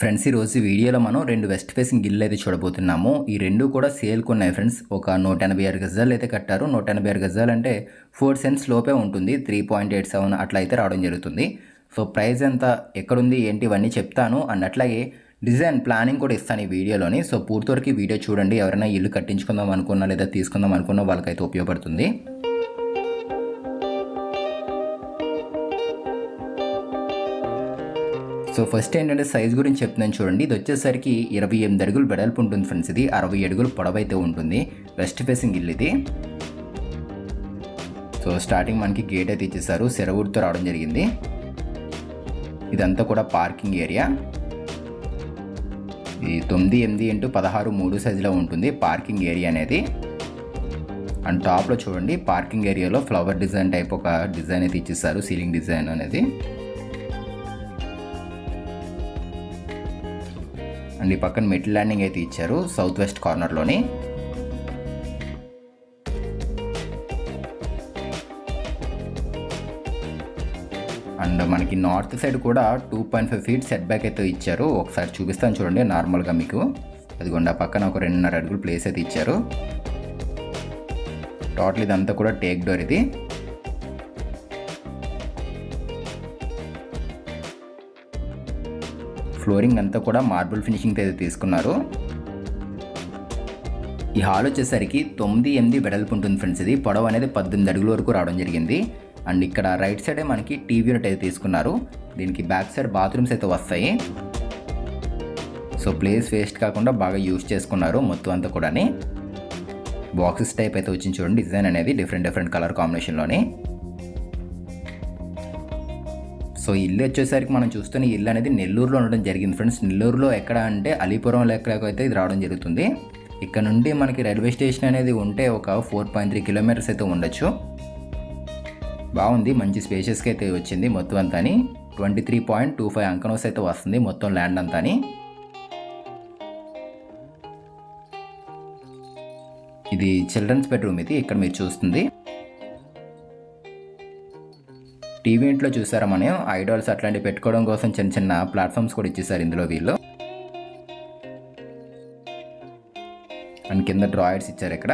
Friends ఈ రోజు వీడియోలో మనం రెండు వెస్ట్ ఫేసింగ్ గిల్లు అయితే చూడబోతున్నాము. ఈ రెండు కూడా సేల్కి ఉన్నాయి ఫ్రెండ్స్. ఒక నూట ఎనభై ఆరు గజాలు అయితే కట్టారు. నూట ఎనభై ఆరు గజాలు అంటే ఫోర్ సెంట్స్ లోపే ఉంటుంది. త్రీ పాయింట్ ఎయిట్ సెవెన్ అట్లా అయితే రావడం జరుగుతుంది. సో ప్రైస్ ఎంత ఎక్కడుంది ఏంటి ఇవన్నీ చెప్తాను. అండ్ అట్లాగే డిజైన్ ప్లానింగ్ కూడా ఇస్తాను ఈ వీడియోలోని. సో పూర్తి వరకు వీడియో చూడండి. ఎవరైనా ఇల్లు కట్టించుకుందాం అనుకున్నా లేదా తీసుకుందాం అనుకున్నా వాళ్ళకైతే ఉపయోగపడుతుంది. సో ఫస్ట్ ఏంటంటే సైజ్ గురించి చెప్తున్నాను చూడండి. ఇది వచ్చేసరికి ఇరవై ఎనిమిది అడుగులు వెడల్పు ఉంటుంది ఫ్రెండ్స్ ఇది అరవై అడుగులు పొడవు అయితే ఉంటుంది. వెస్ట్ ఫేసింగ్ ఇల్లు ఇది. సో స్టార్టింగ్ మనకి గేట్ అయితే ఇచ్చేసారు. సెరవుడితో రావడం జరిగింది. ఇదంతా కూడా పార్కింగ్ ఏరియా ఇది తొమ్మిది ఎనిమిది ఇంటూ పదహారు మూడు సైజులో ఉంటుంది పార్కింగ్ ఏరియా అనేది. అండ్ టాప్లో చూడండి పార్కింగ్ ఏరియాలో ఫ్లవర్ డిజైన్ టైప్ ఒక డిజైన్ అయితే ఇచ్చేసారు. సీలింగ్ డిజైన్ అనేది. మళ్ళీ పక్కన మిడిల్ ల్యాండింగ్ అయితే ఇచ్చారు సౌత్ వెస్ట్ కార్నర్లోని అండ్ మనకి నార్త్ సైడ్ కూడా two point five feet set back అయితే ఇచ్చారు. ఒకసారి చూపిస్తాను చూడండి నార్మల్గా మీకు. అదిగోండి ఆ పక్కన ఒక రెండున్నర అడుగులు ప్లేస్ అయితే ఇచ్చారు. టోటల్ ఇదంతా కూడా టేక్ డోర్ ఇది. ఫ్లోరింగ్ అంతా కూడా మార్బుల్ ఫినిషింగ్ అయితే తీసుకున్నారు. ఈ హాల్ వచ్చేసరికి తొమ్మిది ఎనిమిది వెడల్పు ఉంటుంది ఫ్రెండ్స్ ఇది. పొడవు అనేది పద్దెనిమిది అడుగుల వరకు రావడం జరిగింది. అండ్ ఇక్కడ రైట్ సైడే మనకి టీవీ యూనిట్ అయితే తీసుకున్నారు. దీనికి బ్యాక్ సైడ్ బాత్రూమ్స్ అయితే వస్తాయి. సో ప్లేస్ వేస్ట్ కాకుండా బాగా యూజ్ చేసుకున్నారు మొత్తం అంతా కూడాని. బాక్సెస్ టైప్ అయితే వచ్చింది చూడండి డిజైన్ అనేది డిఫరెంట్ డిఫరెంట్ కలర్ కాంబినేషన్లోని సో ఇల్లు వచ్చేసరికి మనం చూస్తున్న ఇల్లు అనేది నెల్లూరులో ఉండడం జరిగింది. ఫ్రెండ్స్ నెల్లూరులో ఎక్కడ అంటే అలీపురం లెక్కలకైతే అయితే ఇది రావడం జరుగుతుంది. ఇక్కడ నుండి మనకి రైల్వే స్టేషన్ అనేది ఉంటే ఒక ఫోర్ పాయింట్ త్రీ కిలోమీటర్స్ అయితే ఉండొచ్చు. బాగుంది. మంచి స్పేషియస్కి అయితే వచ్చింది మొత్తం అంతాని. Twenty three point two five అంకనోస్ అయితే వస్తుంది మొత్తం ల్యాండ్ అంతాని. ఇది చిల్డ్రన్స్ బెడ్రూమ్ ఇది ఇక్కడ మీరు చూస్తుంది. టీవీ ఇంట్లో చూసారా మనం? ఐడాల్స్ అట్లాంటివి పెట్టుకోవడం కోసం చిన్న చిన్న ప్లాట్ఫామ్స్ కూడా ఇచ్చేసారు ఇందులో వీళ్ళు. అండ్ కింద డ్రాయర్స్ ఇచ్చారు ఇక్కడ.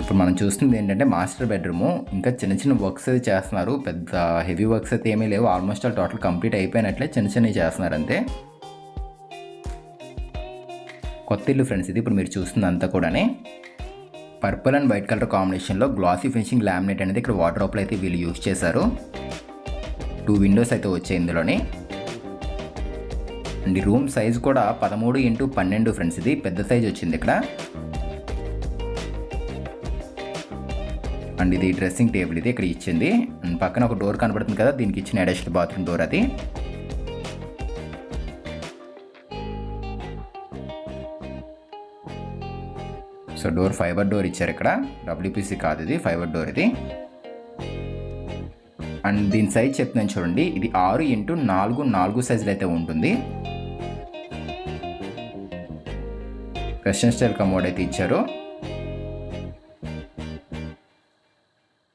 ఇప్పుడు మనం చూస్తుంది ఏంటంటే మాస్టర్ బెడ్రూమ్. ఇంకా చిన్న చిన్న వర్క్స్ అయితే చేస్తున్నారు. పెద్ద హెవీ వర్క్స్ అయితే ఏమీ లేవు. ఆల్మోస్ట్ ఆల్ టోటల్ కంప్లీట్ అయిపోయినట్లే చిన్న చిన్నవి చేస్తున్నారు అంతే. కొత్త ఇల్లు ఫ్రెండ్స్ ఇది ఇప్పుడు మీరు చూస్తుందంతా కూడానే. పర్పుల్ అండ్ వైట్ కలర్ కాంబినేషన్లో గ్లాసీ ఫినిషింగ్ లామినేట్ అనేది ఇక్కడ వాటర్ డ్రాప్లో అయితే వీళ్ళు యూజ్ చేశారు. టూ విండోస్ అయితే వచ్చాయి ఇందులోని. అండ్ రూమ్ సైజ్ కూడా పదమూడు ఇంటూ పన్నెండు ఫ్రెండ్స్ ఇది పెద్ద సైజ్ వచ్చింది ఇక్కడ. అండ్ ఇది డ్రెస్సింగ్ టేబుల్ ఇది ఇక్కడ ఇచ్చింది. అండ్ పక్కన ఒక డోర్ కనబడుతుంది కదా దీనికి ఇచ్చిన అడిషనల్ బాత్రూమ్ డోర్ అది. సో డోర్ ఫైబర్ డోర్ ఇచ్చారు ఇక్కడ. డబ్ల్యూపీసీ కాదు ఇది ఫైబర్ డోర్ ఇది. అండ్ దీని సైజ్ చెప్తున్నాను చూడండి. ఇది ఆరు ఇంటూ నాలుగు నాలుగు సైజులు అయితే ఉంటుంది. వెస్టర్న్ స్టైల్ కమోడ్ అయితే ఇచ్చారు.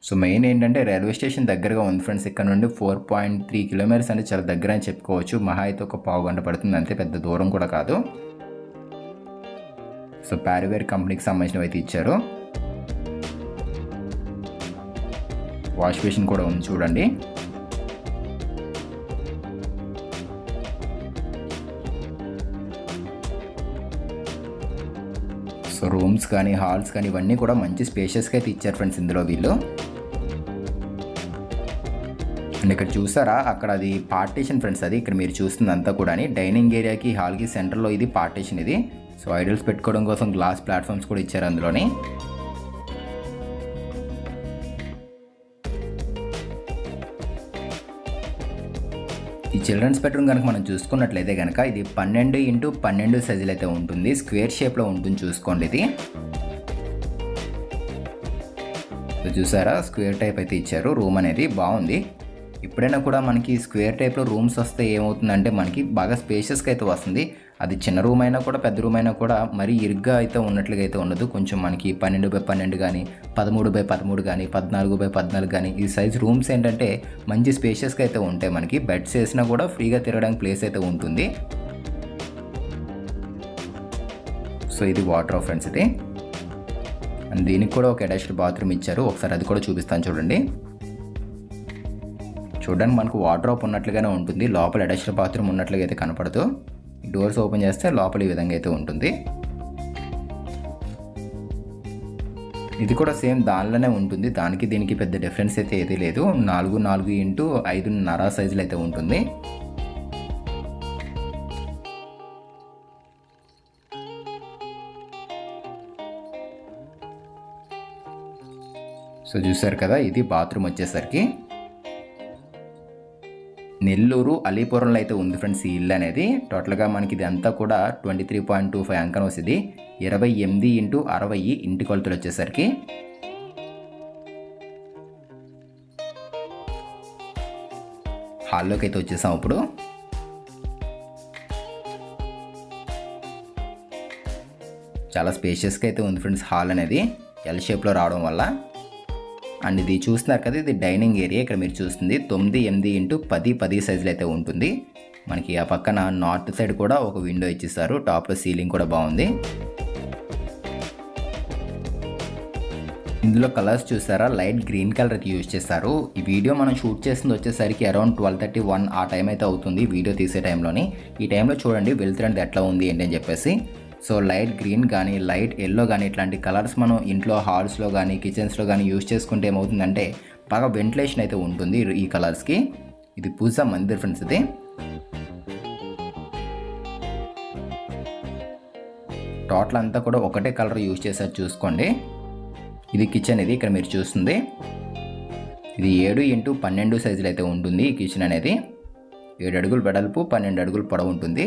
సో మెయిన్ ఏంటంటే రైల్వే స్టేషన్ దగ్గరగా ఉంది ఫ్రెండ్స్. ఇక్కడ నుండి ఫోర్ పాయింట్ త్రీ కిలోమీటర్స్ అంటే చాలా దగ్గర అని చెప్పుకోవచ్చు. మహా అయితే ఒక పావు గంట పడుతుంది అంతే పెద్ద దూరం కూడా కాదు. సో ప్యారివేర్ కంపెనీకి సంబంధించినవి అయితే ఇచ్చారు. వాష్ బేసిన్ కూడా ఉంది చూడండి. సో రూమ్స్ కానీ హాల్స్ కానీ ఇవన్నీ కూడా మంచి స్పేషియస్గా అయితే ఇచ్చారు ఫ్రెండ్స్ ఇందులో వీళ్ళు. అండ్ ఇక్కడ చూసారా? అక్కడ అది పార్టీషన్ ఫ్రెండ్స్ అది. ఇక్కడ మీరు చూస్తుంది అంతా కూడా డైనింగ్ ఏరియాకి హాల్కి సెంటర్లో ఇది పార్టీషన్ ఇది. సో ఐడల్స్ పెట్టుకోవడం కోసం గ్లాస్ ప్లాట్ఫామ్స్ కూడా ఇచ్చారు అందులోని. ఈ చిల్డ్రన్స్ బెడ్రూమ్ కనుక మనం చూసుకున్నట్లయితే కనుక ఇది పన్నెండు ఇంటూ పన్నెండు సైజులు అయితే ఉంటుంది. స్క్వేర్ షేప్లో ఉంటుంది చూసుకోండి ఇది. చూసారా? స్క్వేర్ టైప్ అయితే ఇచ్చారు. రూమ్ అనేది బాగుంది. ఎప్పుడైనా కూడా మనకి స్క్వేర్ టైప్లో రూమ్స్ వస్తే ఏమవుతుందంటే మనకి బాగా స్పేషియస్గా అయితే వస్తుంది. అది చిన్న రూమ్ అయినా కూడా పెద్ద రూమ్ అయినా కూడా మరీ ఇరుగ్గా అయితే ఉన్నట్లుగా అయితే ఉండదు. కొంచెం మనకి పన్నెండు బై పన్నెండు కానీ పదమూడు బై పదమూడు కానీ పద్నాలుగు బై పద్నాలుగు కానీ ఈ సైజ్ రూమ్స్ ఏంటంటే మంచి స్పేషియస్గా అయితే ఉంటాయి మనకి. బెడ్స్ వేసినా కూడా ఫ్రీగా తిరగడానికి ప్లేస్ అయితే ఉంటుంది. సో ఇది వాటర్ ఫ్రెండ్స్ ఇది. అండ్ దీనికి కూడా ఒక అటాచ్డ్ బాత్రూమ్ ఇచ్చారు. ఒకసారి అది కూడా చూపిస్తాను చూడండి. చూడడానికి మనకు వాటర్ ఉన్నట్లుగానే ఉంటుంది. లోపల అటాచ్డ్ బాత్రూమ్ ఉన్నట్లుగా అయితే కనపడదు. డోర్స్ ఓపెన్ చేస్తే లోపల ఈ విధంగా అయితే ఉంటుంది. ఇది కూడా సేమ్ దానిలోనే ఉంటుంది. దానికి దీనికి పెద్ద డిఫరెన్స్ అయితే ఏదీ లేదు. నాలుగు నాలుగు ఇంటూ ఐదున్నర సైజులు అయితే ఉంటుంది. సో చూసారు కదా ఇది బాత్రూమ్ వచ్చేసరికి. నెల్లూరు అలీపురంలో అయితే ఉంది ఫ్రెండ్స్ ఈ ఇల్లు అనేది. టోటల్గా మనకి ఇది అంతా కూడా twenty three point two five అంకన్ వస్తుంది. ఇరవై ఎనిమిది ఇంటూ అరవై ఇంటి కొలతలు వచ్చేసరికి. హాల్లోకి అయితే వచ్చేసాం ఇప్పుడు. చాలా స్పేషియస్గా అయితే ఉంది ఫ్రెండ్స్ హాల్ అనేది. ఎల్ షేప్లో రావడం వల్ల. అండ్ ఇది చూస్తున్నారు కదా ఇది డైనింగ్ ఏరియా. ఇక్కడ మీరు చూస్తుంది తొమ్మిది ఎనిమిది ఇంటూ పది పది సైజులు అయితే ఉంటుంది. మనకి ఆ పక్కన నార్త్ సైడ్ కూడా ఒక విండో ఇచ్చేస్తారు టాప్లో సీలింగ్ కూడా బాగుంది. ఇందులో కలర్స్ చూసారా? లైట్ గ్రీన్ కలర్ అయితే యూజ్ చేస్తారు. ఈ వీడియో మనం షూట్ చేసింది వచ్చేసరికి అరౌండ్ ట్వెల్వ్ థర్టీ వన్ ఆ టైం అయితే అవుతుంది వీడియో తీసే టైంలోని. ఈ టైంలో చూడండి వెళ్తురండి ఎట్లా ఉంది ఏంటి అని చెప్పేసి. సో లైట్ గ్రీన్ కానీ లైట్ ఎల్లో కానీ ఇట్లాంటి కలర్స్ మనం ఇంట్లో హాల్స్లో కానీ కిచెన్స్లో కానీ యూజ్ చేసుకుంటే ఏమవుతుందంటే బాగా వెంటిలేషన్ అయితే ఉంటుంది ఈ కలర్స్కి. ఇది పూజా మందిర్ ఫ్రెండ్స్ ఇది. టోటల్ అంతా కూడా ఒకటే కలర్ యూజ్ చేశారు చూసుకోండి. ఇది కిచెన్ ఇది ఇక్కడ మీరు చూస్తుంది. ఇది ఏడు ఇంటూ పన్నెండు సైజులు అయితే ఉంటుంది ఈ కిచెన్ అనేది. ఏడు అడుగులు వెడల్పు పన్నెండు అడుగులు పొడవు ఉంటుంది.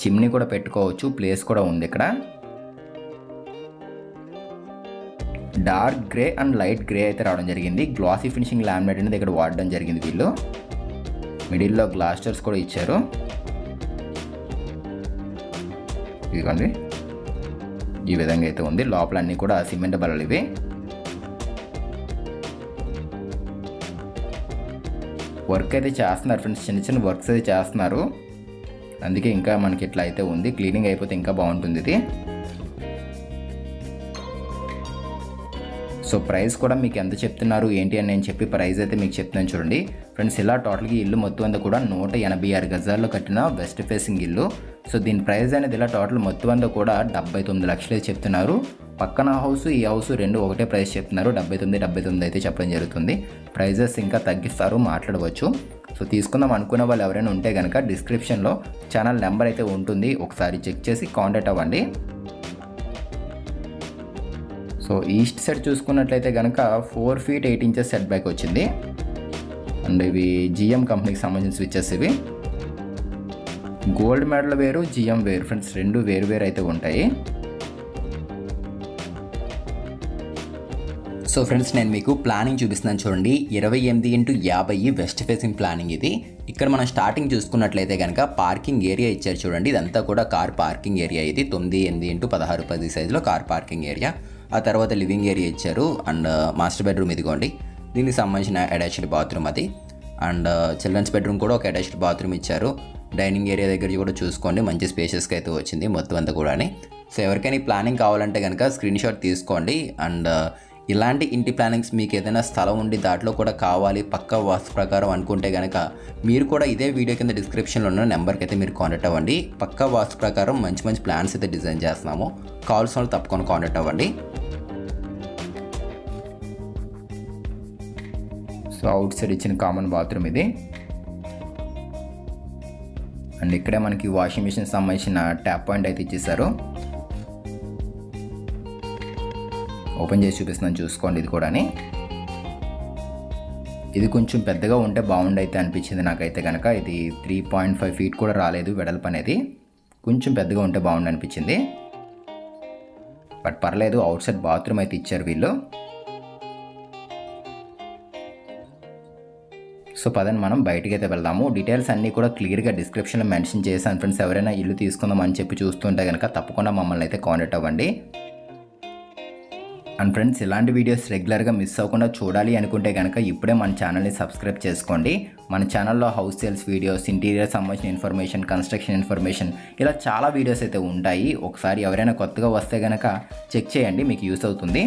చిమ్నీ కూడా పెట్టుకోవచ్చు ప్లేస్ కూడా ఉంది ఇక్కడ. Dark grey and light grey అయితే రావడం జరిగింది. గ్లాసీ ఫినిషింగ్ లామినేట్ అనేది ఇక్కడ వాడడం జరిగింది వీళ్ళు. మిడిల్లో గ్లాస్టర్స్ కూడా ఇచ్చారు. ఇదిగోండి. ఈ విధంగా అయితే ఉంది. లోపల అన్నీ కూడా సిమెంట్ బలలు ఇవి. వర్క్ అయితే చేస్తున్నారు ఫ్రెండ్స్. చిన్న చిన్న వర్క్స్ అయితే చేస్తున్నారు. అందుకే ఇంకా మనకి ఇట్లా అయితే ఉంది. క్లీనింగ్ అయిపోతే ఇంకా బాగుంటుంది ఇది. సో ప్రైస్ కూడా మీకు ఎంత చెప్తున్నారు ఏంటి అని నేను చెప్పి ప్రైస్ అయితే మీకు చెప్తున్నాను చూడండి. ఫ్రెండ్స్ ఇలా టోటల్గా ఇల్లు మొత్తం అంతా కూడా నూట ఎనభై ఆరు గజాల్లో కట్టిన వెస్ట్ ఫేసింగ్ ఇల్లు. సో దీని ప్రైస్ అనేది ఇలా టోటల్ మొత్తం అంతా కూడా డెబ్బై తొమ్మిది లక్షలు చెప్తున్నారు. పక్కన హౌస్ ఈ హౌస్ రెండు ఒకటే ప్రైస్ చెప్తున్నారు. డెబ్బై తొమ్మిది డెబ్బై తొమ్మిది అయితే చెప్పడం జరుగుతుంది. ప్రైజెస్ ఇంకా తగ్గిస్తారు మాట్లాడవచ్చు. సో తీసుకుందాం అనుకునే వాళ్ళు ఎవరైనా ఉంటే కనుక డిస్క్రిప్షన్లో ఛానల్ నెంబర్ అయితే ఉంటుంది. ఒకసారి చెక్ చేసి కాంటాక్ట్ అవ్వండి. సో ఈస్ట్ సైడ్ చూసుకున్నట్లయితే కనుక four feet eight inches set back వచ్చింది. అండ్ ఇవి జిఎం కంపెనీకి సంబంధించిన స్విచ్చెస్ ఇవి. గోల్డ్ మెడల్ వేరు జిఎం వేరు. ఫ్రెండ్స్ రెండు వేరు వేరు అయితే ఉంటాయి. సో ఫ్రెండ్స్ నేను మీకు ప్లానింగ్ చూపిస్తున్నాను చూడండి. ఇరవై ఎనిమిది ఇంటూ యాభై వెస్ట్ ఫేసింగ్ ప్లానింగ్ ఇది. ఇక్కడ మనం స్టార్టింగ్ చూసుకున్నట్లయితే కనుక పార్కింగ్ ఏరియా ఇచ్చారు చూడండి. ఇదంతా కూడా కార్ పార్కింగ్ ఏరియా ఇది. తొమ్మిది ఎనిమిది ఇంటూ పదహారు పది సైజులో కార్ పార్కింగ్ ఏరియా ఆ తర్వాత లివింగ్ ఏరియా ఇచ్చారు. అండ్ uh, మాస్టర్ బెడ్రూమ్ ఇదిగోండి. దీనికి సంబంధించిన అటాచ్డ్ బాత్రూమ్ అది. అండ్ uh, చిల్డ్రన్స్ బెడ్రూమ్ కూడా ఒక అటాచ్డ్ బాత్రూమ్ ఇచ్చారు. డైనింగ్ ఏరియా దగ్గర కూడా చూసుకోండి. మంచి స్పేసెస్కి అయితే వచ్చింది మొత్తం అంతా కూడా సో ఎవరికైనా ప్లానింగ్ కావాలంటే కనుక స్క్రీన్ షాట్ తీసుకోండి. అండ్ uh, ఇలాంటి ఇంటి ప్లానింగ్స్ మీకు ఏదైనా స్థలం ఉండి దాంట్లో కూడా కావాలి పక్క వాస్తు ప్రకారం అనుకుంటే కనుక మీరు కూడా ఇదే వీడియో కింద డిస్క్రిప్షన్లో ఉన్న నెంబర్కి అయితే మీరు కాంటాక్ట్ అవ్వండి. పక్క వాస్తు ప్రకారం మంచి మంచి ప్లాన్స్ అయితే డిజైన్ చేస్తున్నాము. కావాల్సిన వాళ్ళు తప్పకుండా కాంటాక్ట్ అవ్వండి. సో అవుట్ సైడ్ ఇచ్చిన కామన్ బాత్రూమ్ ఇది. అండ్ ఇక్కడే మనకి వాషింగ్ మిషన్ సంబంధించిన ట్యాప్ పాయింట్ అయితే ఇచ్చేసారు ఓపెన్ చేసి చూపిస్తున్నాను చూసుకోండి ఇది కూడాని. ఇది కొంచెం పెద్దగా ఉంటే బాగుండైతే అనిపించింది నాకైతే కనుక ఇది త్రీ పాయింట్ ఫైవ్ ఫీట్ కూడా రాలేదు వెడల్పు అనేది. కొంచెం పెద్దగా ఉంటే బాగుండి అనిపించింది. బట్ పర్లేదు అవుట్ సైడ్ బాత్రూమ్ అయితే ఇచ్చారు వీళ్ళు. సో పదని మనం బయటికి అయితే వెళ్దాము. డీటెయిల్స్ అన్నీ కూడా క్లియర్గా డిస్క్రిప్షన్లో మెన్షన్ చేశాను ఫ్రెండ్స్ ఎవరైనా ఇల్లు తీసుకుందాం అని చెప్పి చూస్తుంటే కనుక తప్పకుండా మమ్మల్ని అయితే కాంటాక్ట్ అవ్వండి. అండ్ ఫ్రెండ్స్ ఇలాంటి వీడియోస్ రెగ్యులర్గా మిస్ అవ్వకుండా చూడాలి అనుకుంటే కనుక ఇప్పుడే మన ఛానల్ని సబ్స్క్రైబ్ చేసుకోండి. మన ఛానల్లో హౌస్ సేల్స్ వీడియోస్ ఇంటీరియర్ సంబంధించిన ఇన్ఫర్మేషన్ కన్స్ట్రక్షన్ ఇన్ఫర్మేషన్ ఇలా చాలా వీడియోస్ అయితే ఉంటాయి. ఒకసారి ఎవరైనా కొత్తగా వస్తే కనుక చెక్ చేయండి మీకు యూస్ అవుతుంది.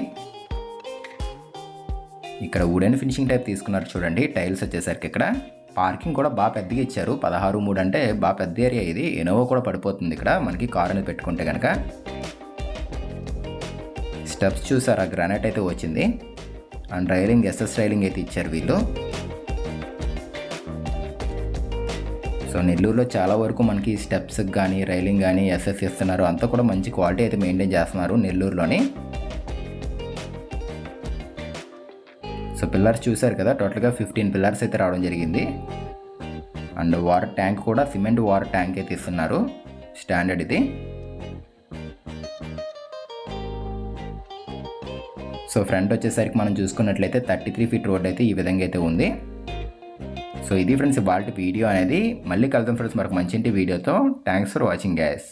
ఇక్కడ వుడెన్ ఫినిషింగ్ టైప్ తీసుకున్నారు చూడండి టైల్స్ వచ్చేసరికి ఇక్కడ. పార్కింగ్ కూడా బాగా పెద్దగా ఇచ్చారు. పదహారు మూడు అంటే బాగా పెద్ద ఏరియా ఇది. ఎనోవో కూడా పడిపోతుంది ఇక్కడ మనకి కార్ అనేది పెట్టుకుంటే కనుక స్టెప్స్ చూసారు? ఆ గ్రానైట్ అయితే వచ్చింది. అండ్ రైలింగ్ ఎస్ఎస్ రైలింగ్ అయితే ఇచ్చారు వీళ్ళు. సో నెల్లూరులో చాలా వరకు మనకి స్టెప్స్ కానీ రైలింగ్ కానీ ఎస్ఎస్ ఇస్తున్నారు అంతా కూడా మంచి క్వాలిటీ అయితే మెయింటైన్ చేస్తున్నారు నెల్లూరులోని. సో పిల్లర్స్ చూసారు కదా? టోటల్గా ఫిఫ్టీన్ పిల్లర్స్ అయితే రావడం జరిగింది. అండ్ వాటర్ ట్యాంక్ కూడా సిమెంట్ వాటర్ ట్యాంక్ అయితే ఇస్తున్నారు. స్టాండర్డ్ ఇది. సో ఫ్రంట్ వచ్చేసరికి మనం చూసుకున్నట్లయితే థర్టీ త్రీ ఫీట్ రోడ్ అయితే ఈ విధంగా అయితే ఉంది. సో ఇది ఫ్రెండ్స్ వాళ్ళ వీడియో అనేది. మళ్ళీ కలుద్దాం ఫ్రెండ్స్ మరొక మంచి వీడియోతో. Thanks for watching gas